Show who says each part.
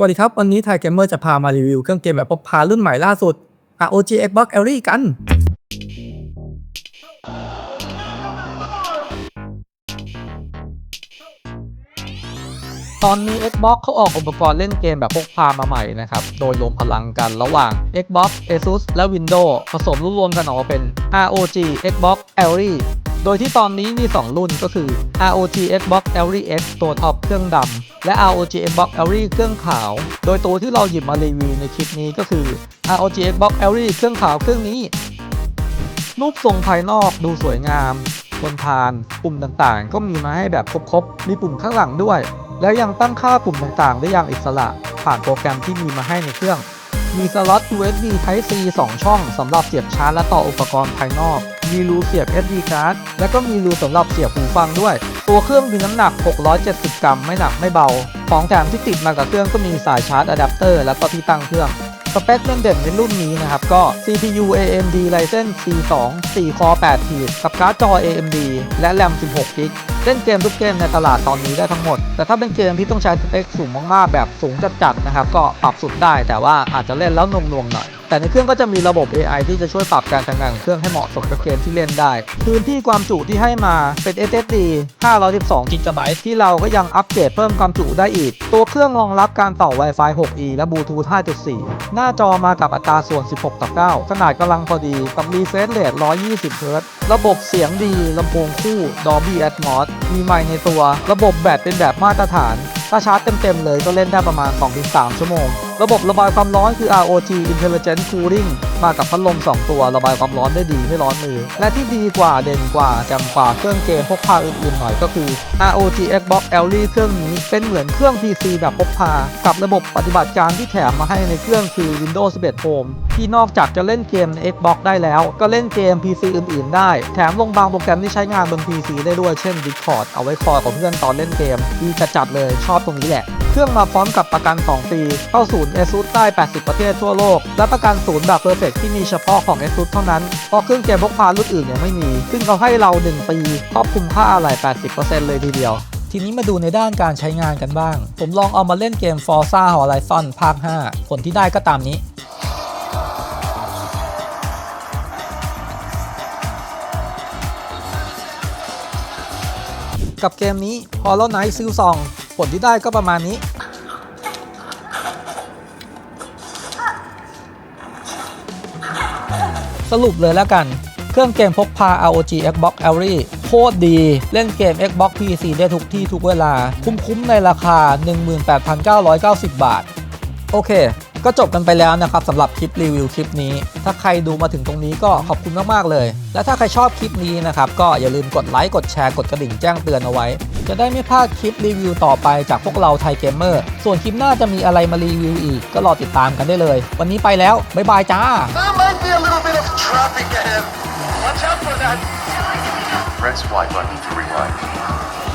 Speaker 1: สวัสดีครับ วันนี้ไทยเกมเมอร์จะพามารีวิวเครื่องเกมแบบพกพารุ่นใหม่ล่าสุด ROG Xbox Elite กัน
Speaker 2: ตอนนี้ Xbox เขาออกอุปกรณ์เล่นเกมแบบพกพามาใหม่นะครับ โดยรวมพลังกันระหว่าง Xbox Asus และ Windows ผสมรวมกันออกมาเป็น ROG Xbox Elite โดยที่ตอนนี้มี 2 รุ่นก็คือ ROG Xbox Elite X ตัวท็อปเครื่องดำ และ ROG Xbox Elite เครื่องขาว โดยตัวที่เราหยิบมารีวิวในคลิปนี้ก็คือ ROG Xbox Elite เครื่องขาวเครื่องนี้ รูปทรงภายนอกดูสวยงามทนทานปุ่มต่างๆ ก็มีมาให้แบบครบๆ มีปุ่มข้างหลังด้วย แล้วยังตั้งค่าปุ่มต่างๆ ได้อย่างอิสระ ผ่านโปรแกรมที่มีมาให้ในเครื่อง มีสล็อต USB Type C 2 ช่องสำหรับเสียบชาร์จและต่ออุปกรณ์ภายนอก มีรูเสียบ SD card และก็มีรูสำหรับเสียบหูฟังด้วย ตัวเครื่องมีน้ำหนัก 670 กรัม ไม่หนักไม่เบา ของแถมที่ติดมากับเครื่องก็มีสายชาร์จอะแดปเตอร์และก็ที่ตั้งเครื่องสเปคเด่นในรุ่นนี้นะครับ ก็ CPU AMD Ryzen C2 4 Core 8ขีดกับการ์ดจอ AMD และแรม16กิกเล่นเกมทุกเกมในตลาดตอนนี้ได้ทั้งหมด แต่ถ้าเป็นเกมที่ต้องใช้สเปคสูงมากๆ แบบสูงจัดๆนะครับ ก็ปรับสุดได้แต่ว่าอาจจะเล่นแล้วหน่วงๆหน่อย แต่ในเครื่องก็จะมีระบบ AI ที่จะช่วยปรับการทำงานของเครื่องให้เหมาะสมกับเกมที่เล่นได้ พื้นที่ความจุที่ให้มาเป็น SSD 512 GB ที่เราก็ยังอัปเกรดเพิ่มความจุได้อีก ตัวเครื่องรองรับการต่อ Wi-Fi 6E และ Bluetooth 5.4 หน้าจอมากับอัตราส่วน 16 ต่อ 9 ขนาดกำลังพอดี กับ refresh rate 120 Hz ระบบเสียงดีลำโพงคู่ Dolby Atmos มีไมค์ในตัว ระบบแบตเป็นแบบมาตรฐาน ถ้าชาร์จเต็มๆเลยก็เล่นได้ประมาณ 2-3 ชั่วโมง ระบบระบายความร้อนคือ ROG Intelligent Cooling มากับพัดลม 2 ตัวระบายความร้อนได้ดีไม่ร้อนมือ และที่ดีกว่าเด่นกว่าจ่มกว่าเครื่องเกมพกพาอื่นๆหน่อยก็คือ ROG Xbox Elite เครื่องนี้เป็นเหมือนเครื่อง PC แบบพกพา กับระบบปฏิบัติการที่แถมมาให้ในเครื่องคือ Windows 11 Home ที่นอกจากจะเล่นเกมใน Xbox ได้แล้ว ก็เล่นเกม PC อื่นๆ ได้ แถมลงบางโปรแกรมที่ใช้งานบน PC ได้ด้วยเช่น Discord เอาไว้คอลกับเพื่อนตอนเล่นเกมดีจัดๆเลยชอบตรงนี้แหละ เครื่องมาพร้อมกับประกัน 2 ปี เข้าศูนย์ ASUS ได้ 80 ประเทศทั่วโลก และประกันศูนย์แบบ Perfect ที่มีเฉพาะของ ASUS เท่านั้น เพราะเครื่องเกมพกพารุ่นอื่นเนี่ยไม่มี ซึ่งเขาให้เรา 1 ปีครอบคลุมค่าอะไหล่ 80%เลยทีเดียวทีนี้มาดูในด้านการใช้งานกันบ้าง ผมลองเอามาเล่นเกม Forza Horizon ภาค 5 ผลที่ได้ก็ตามนี้ กับเกมนี้ Hollow Knight s i l s o n ผลที่ได้ก็ประมาณนี้ สรุปเลยแล้วกัน เครื่องเกมพกพา ROG Xbox Elite โคตรดี เล่นเกม Xbox PC ได้ทุกที่ทุกเวลา คุ้มๆในราคา 18,990 บาท โอเค ก็จบกันไปแล้วนะครับสำหรับคลิปรีวิวคลิปนี้ ถ้าใครดูมาถึงตรงนี้ก็ขอบคุณมากๆเลย และถ้าใครชอบคลิปนี้นะครับก็อย่าลืมกดไลค์กดแชร์กดกระดิ่งแจ้งเตือนเอาไว้ จะได้ไม่พลาดคลิปรีวิวต่อไปจากพวกเราไทยเกมเมอร์ส่วนคลิปหน้าจะมีอะไรมารีวิวอีก ก็รอติดตามกันได้เลย วันนี้ไปแล้วบ๊ายบายจ้า
Speaker 3: There might be a little bit of traffic ahead. Watch out for that.
Speaker 4: Press Y button to rewind.